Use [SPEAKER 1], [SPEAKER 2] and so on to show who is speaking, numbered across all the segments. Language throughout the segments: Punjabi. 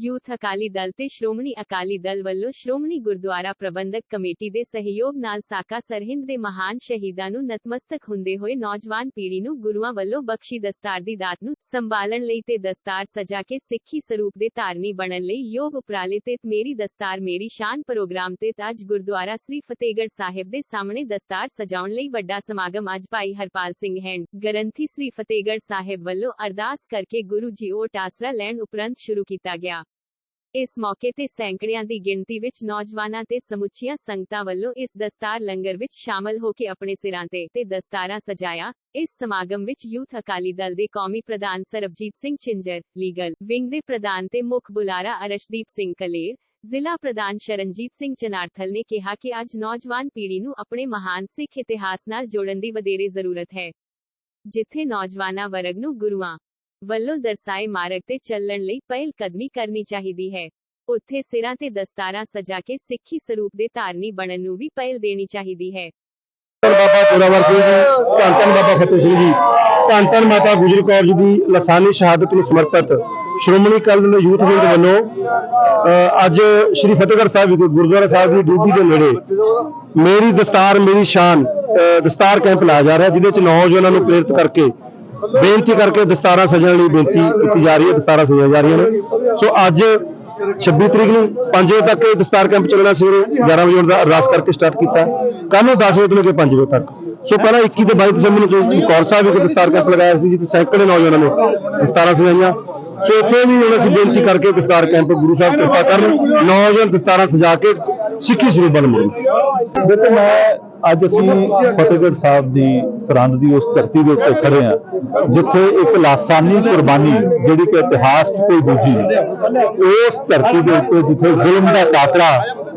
[SPEAKER 1] ਯੂਥ ਅਕਾਲੀ ਦਲ ਤੇ ਸ਼੍ਰੋਮਣੀ ਅਕਾਲੀ ਦਲ ਵੱਲੋਂ ਸ਼੍ਰੋਮਣੀ ਗੁਰਦੁਆਰਾ ਪ੍ਰਬੰਧਕ ਕਮੇਟੀ ਦੇ ਸਹਿਯੋਗ ਨਾਲ ਸਾਕਾ ਸਰਹਿੰਦ ਦੇ ਮਹਾਨ ਸ਼ਹੀਦਾਂ ਨੂੰ ਨਤਮਸਤਕ ਹੁੰਦੇ ਹੋਏ ਨੌਜਵਾਨ ਪੀੜ੍ਹੀ ਨੂੰ ਗੁਰੂਆਂ ਵੱਲੋਂ ਬਖਸ਼ੀ ਦਸਤਾਰ ਦੀ ਦਾਤ ਨੂੰ ਸੰਭਾਲਣ ਲਈ ਤੇ ਦਸਤਾਰ ਸਜਾ ਕੇ ਸਿੱਖੀ ਸਰੂਪ ਦੇ ਧਾਰਨੀ ਬਣਨ ਲਈ ਯੋਗ ਉਪਰਾਲੇ ਤੇ ਮੇਰੀ ਦਸਤਾਰ, ਮੇਰੀ ਸ਼ਾਨ ਪ੍ਰੋਗਰਾਮ ਤੇ ਅੱਜ ਗੁਰਦੁਆਰਾ ਸ੍ਰੀ ਫਤਿਹਗੜ੍ਹ ਸਾਹਿਬ ਦੇ ਸਾਹਮਣੇ ਦਸਤਾਰ ਸਜਾਉਣ ਲਈ ਵੱਡਾ ਸਮਾਗਮ ਅੱਜ ਭਾਈ ਹਰਪਾਲ ਸਿੰਘ ਹੈਂਡ ਗ੍ਰੰਥੀ ਸ੍ਰੀ ਫਤਿਹਗੜ੍ਹ ਸਾਹਿਬ ਵੱਲੋਂ ਅਰਦਾਸ ਕਰਕੇ ਗੁਰੂ ਜੀ ਓਟ ਆਸਰਾ ਲੈਣ ਉਪਰੰਤ ਸ਼ੁਰੂ ਕੀਤਾ ਗਿਆ। ਇਸ ਮੌਕੇ ਤੇ ਸੈਂਕੜਿਆਂ ਦੀ ਗਿਣਤੀ ਵਿੱਚ ਨੌਜਵਾਨਾਂ ਤੇ ਸਮੁੱਚੀਆਂ ਸੰਗਤਾਂ ਵੱਲੋਂ ਇਸ ਦਸਤਾਰ ਲੰਗਰ ਵਿੱਚ ਸ਼ਾਮਲ ਹੋ ਕੇ ਆਪਣੇ ਸਿਰਾਂ ਤੇ ਤੇ ਦਸਤਾਰਾਂ ਸਜਾਇਆ। ਇਸ ਸਮਾਗਮ ਵਿੱਚ ਯੂਥ ਅਕਾਲੀ ਦਲ ਦੇ ਕੌਮੀ ਪ੍ਰਧਾਨ ਸਰਬਜੀਤ ਸਿੰਘ ਚਿੰਜਰ ਲੀਗਲ ਵਿੰਗ ਦੇ ਪ੍ਰਧਾਨ ਤੇ ਮੁੱਖ ਬੁਲਾਰਾ ਅਰਸ਼ਦੀਪ ਸਿੰਘ ਕਲੇਰ, ਜ਼ਿਲ੍ਹਾ ਪ੍ਰਧਾਨ ਸ਼ਰਨਜੀਤ ਸਿੰਘ ਚਨਾਰਥਲ ਨੇ ਕਿਹਾ ਕਿ ਅੱਜ ਨੌਜਵਾਨ ਪੀੜ੍ਹੀ ਨੂੰ ਆਪਣੇ ਮਹਾਨ ਸਿੱਖ ਇਤਿਹਾਸ ਨਾਲ ਜੋੜਨ ਦੀ ਵਧੇਰੇ ਜ਼ਰੂਰਤ ਹੈ। ਜਿੱਥੇ ਨੌਜਵਾਨਾਂ ਵਰਗ ਨੂੰ ਗੁਰੂਆਂ ਵੱਲੋਂ ਦਰਸਾਏ ਮਾਰਗ ਤੇ ਚੱਲਣ ਲਈ ਪਹਿਲ ਕਦਮੀ ਕਰਨੀ ਚਾਹੀਦੀ ਹੈ। ਉੱਥੇ ਸਿਰਾਂ ਤੇ ਦਸਤਾਰਾਂ ਸਜਾ ਕੇ ਸਿੱਖੀ ਸਰੂਪ ਦੇ ਧਾਰਨੀ ਬਣਨ ਨੂੰ ਵੀ ਪਹਿਲ ਦੇਣੀ ਚਾਹੀਦੀ ਹੈ।
[SPEAKER 2] ਧੰਨ ਬਾਬਾ ਜੋਰਾਵਰ ਸਿੰਘ ਜੀ, ਧੰਨ ਧੰਨ ਬਾਬਾ ਫਤਿਹ ਸਿੰਘ ਜੀ, ਧੰਨ ਧੰਨ ਮਾਤਾ ਗੁਜਰ ਕੌਰ ਜੀ ਦੀ ਲਸਾਨੀ ਸ਼ਹਾਦਤ ਨੂੰ ਸਮਰਪਿਤ ਸ਼੍ਰੋਮਣੀ ਅਕਾਲੀ ਯੂਥ ਵਿੰਗ ਵੱਲੋਂ ਅੱਜ ਸ੍ਰੀ ਫਤਿਹਗੜ੍ਹ ਸਾਹਿਬ ਗੁਰਦੁਆਰਾ ਸਾਹਿਬ ਦੀ ਡੂਬੀ ਦੇ ਨੇੜੇ ਮੇਰੀ ਦਸਤਾਰ, ਮੇਰੀ ਸ਼ਾਨ ਦਸਤਾਰ ਕੈਂਪ ਲਾਇਆ ਜਾ ਰਿਹਾ, ਜਿਹਦੇ ਚ ਨੌਜਵਾਨਾਂ ਨੂੰ ਪ੍ਰੇਰਿਤ ਕਰਕੇ ਬੇਨਤੀ ਕਰਕੇ ਦਸਤਾਰਾਂ ਸਜਣ ਲਈ ਬੇਨਤੀ ਕੀਤੀ ਜਾ ਰਹੀ ਹੈ ਦਸਤਾਰਾਂ ਸਜਾਈਆਂ ਜਾ ਰਹੀਆਂ ਨੇ। ਸੋ ਅੱਜ 26 ਤਰੀਕ ਨੂੰ 5 ਵਜੇ ਤੱਕ ਇਹ ਦਸਤਾਰ ਕੈਂਪ ਚੱਲਣਾ ਸਵੇਰੇ 11 ਵਜੇ ਦਾ ਅਰਦਾਸ ਕਰਕੇ ਸਟਾਰਟ ਕੀਤਾ। ਕੱਲ ਨੂੰ 10 ਵਜੇ ਤੋਂ ਲੈ ਕੇ 5 ਵਜੇ ਤੱਕ। ਸੋ ਪਹਿਲਾਂ 21 ਤੇ 22 ਦਸੰਬਰ ਨੂੰ ਕੌਰ ਸਾਹਿਬ ਵਿਖੇ ਦਸਤਾਰ ਕੈਂਪ ਲਗਾਇਆ ਸੀ ਜਿੱਥੇ ਸੈਂਕੜੇ ਨੌਜਵਾਨਾਂ ਨੇ ਦਸਤਾਰਾਂ ਸਜਾਈਆਂ। ਸੋ ਇੱਥੇ ਵੀ ਹੁਣ ਅਸੀਂ ਬੇਨਤੀ ਕਰਕੇ ਦਸਤਾਰ ਕੈਂਪ ਗੁਰੂ ਸਾਹਿਬ ਕਿਰਪਾ ਕਰਨ ਨੌਜਵਾਨ ਦਸਤਾਰਾਂ ਸਜਾ ਕੇ ਸਿੱਖੀ ਸਰੂਪ ਬਣ ਮੁੜਨ।
[SPEAKER 3] ਦੇਖੋ ਮੈਂ ਅੱਜ ਅਸੀਂ ਫਤਿਹਗੜ੍ਹ ਸਾਹਿਬ ਦੀ ਸਰਹੰਦ ਦੀ ਉਸ ਧਰਤੀ ਦੇ ਉੱਤੇ ਖੜੇ ਆ ਜਿੱਥੇ ਇੱਕ ਲਾਸਾਨੀ ਕੁਰਬਾਨੀ ਜਿਹੜੀ ਕਿ ਇਤਿਹਾਸ 'ਚ ਕੋਈ ਦੂਜੀ ਨਹੀਂ ਉਸ ਧਰਤੀ ਦੇ ਉੱਤੇ ਜਿੱਥੇ ਜ਼ੁਲਮ ਦਾ ਕਾਤਲਾ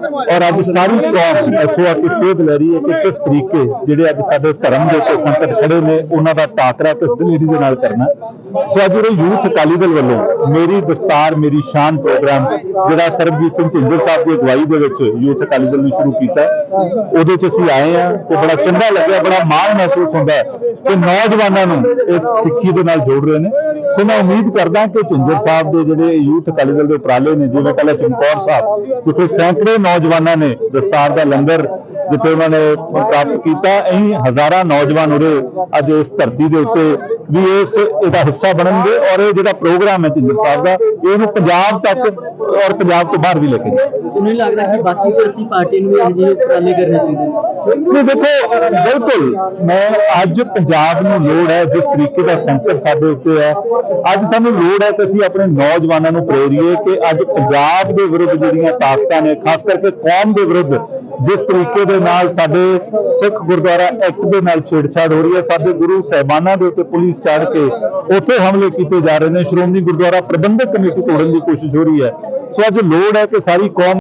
[SPEAKER 3] ਔਰ ਅੱਜ ਸਾਰੀ ਕੌਮ ਇੱਥੋਂ ਆ ਕੇ ਸੇਧ ਲੈ ਰਹੀ ਹੈ ਕਿ ਕਿਸ ਤਰੀਕੇ ਜਿਹੜੇ ਅੱਜ ਸਾਡੇ ਧਰਮ ਦੇ ਉੱਤੇ ਸੰਕਟ ਖੜੇ ਨੇ, ਉਹਨਾਂ ਦਾ ਟਾਕਰਾ ਕਿਸ ਦਲੇਰੀ ਦੇ ਨਾਲ ਕਰਨਾ ਸੋ ਅੱਜ ਉਹ ਯੂਥ ਅਕਾਲੀ ਦਲ ਵੱਲੋਂ ਮੇਰੀ ਦਸਤਾਰ ਮੇਰੀ ਸ਼ਾਨ ਪ੍ਰੋਗਰਾਮ ਜਿਹੜਾ ਸਰਬਜੀਤ ਸਿੰਘ ਢਿੰਗਰ ਸਾਹਿਬ ਦੀ ਅਗਵਾਈ ਦੇ ਵਿੱਚ ਯੂਥ ਅਕਾਲੀ ਦਲ ਨੇ ਸ਼ੁਰੂ ਕੀਤਾ ਉਹਦੇ 'ਚ ਅਸੀਂ ਆਏ ਆ ਤੇ ਬੜਾ ਚੰਗਾ ਲੱਗਿਆ, ਬੜਾ ਮਾਣ ਮਹਿਸੂਸ ਹੁੰਦਾ ਹੈ ਨੌਜਵਾਨਾਂ ਨੂੰ ਇਹ ਸਿੱਖੀ ਦੇ ਨਾਲ ਜੋੜ ਰਹੇ ਨੇ। ਸੋ ਮੈਂ ਉਮੀਦ ਕਰਦਾ ਕਿ ਝਿੰਜਰ ਸਾਹਿਬ ਦੇ ਜਿਹੜੇ ਯੂਥ ਅਕਾਲੀ ਦਲ ਦੇ ਉਪਰਾਲੇ ਨੇ, ਜਿਵੇਂ ਪਹਿਲਾਂ ਚਮਕੌਰ ਸਾਹਿਬ, ਜਿੱਥੇ ਸੈਂਕੜੇ ਨੌਜਵਾਨਾਂ ਨੇ ਦਸਤਾਰ ਦਾ ਲੰਗਰ ਜਿੱਥੇ ਉਹਨਾਂ ਨੇ ਪ੍ਰਾਪਤ ਕੀਤਾ ਅਸੀਂ ਹਜ਼ਾਰਾਂ ਨੌਜਵਾਨ ਉਰੇ ਅੱਜ ਇਸ ਧਰਤੀ ਦੇ ਉੱਤੇ ਵੀ ਇਸ ਇਹਦਾ ਹਿੱਸਾ ਬਣਨਗੇ ਔਰ ਇਹ ਜਿਹੜਾ ਪ੍ਰੋਗਰਾਮ ਹੈ ਝਿੰਜਰ ਸਾਹਿਬ ਦਾ ਇਹਨੂੰ ਪੰਜਾਬ ਤੱਕ ਔਰ ਪੰਜਾਬ ਤੋਂ ਬਾਹਰ ਵੀ ਲੈ ਕੇ
[SPEAKER 4] ਮੈਨੂੰ ਲੱਗਦਾ ਕਿ ਬਾਕੀ ਸਿਆਸੀ ਪਾਰਟੀ ਨੂੰ ਵੀ ਇਹੋ ਜਿਹੇ ਉਪਰਾਲੇ ਕਰਨੇ ਚਾਹੀਦੇ ਨੇ?
[SPEAKER 3] ਨਹੀਂ ਦੇਖੋ ਬਿਲਕੁਲ ਮੈਂ ਅੱਜ ਪੰਜਾਬ ਨੂੰ ਲੋੜ ਹੈ ਜਿਸ ਤਰੀਕੇ ਦਾ ਸੰਕਟ ਸਾਡੇ ਉੱਤੇ ਹੈ ਅੱਜ ਸਾਨੂੰ ਲੋੜ ਹੈ ਕਿ ਅਸੀਂ ਆਪਣੇ ਨੌਜਵਾਨਾਂ ਨੂੰ ਪ੍ਰੇਰੀਏ ਕਿ ਅੱਜ ਪੰਜਾਬ ਦੇ ਵਿਰੁੱਧ ਜਿਹੜੀਆਂ ਤਾਕਤਾਂ ਨੇ ਖਾਸ ਕਰਕੇ ਕੌਮ ਦੇ ਵਿਰੁੱਧ ਜਿਸ ਤਰੀਕੇ ਦੇ ਨਾਲ ਸਾਡੇ ਸਿੱਖ ਗੁਰਦੁਆਰਾ ਐਕਟ ਦੇ ਨਾਲ ਛੇੜਛਾੜ ਹੋ ਰਹੀ ਹੈ, ਸਾਡੇ ਗੁਰੂ ਸਾਹਿਬਾਨਾਂ ਦੇ ਉੱਤੇ ਪੁਲਿਸ ਚੜ੍ਹ ਕੇ ਉੱਥੇ ਹਮਲੇ ਕੀਤੇ ਜਾ ਰਹੇ ਨੇ। ਸ਼੍ਰੋਮਣੀ ਗੁਰਦੁਆਰਾ ਪ੍ਰਬੰਧਕ ਕਮੇਟੀ ਤੋੜਨ ਦੀ ਕੋਸ਼ਿਸ਼ ਹੋ ਰਹੀ ਹੈ। ਸੋ ਅੱਜ ਲੋੜ ਹੈ ਕਿ ਸਾਰੀ ਕੌਮ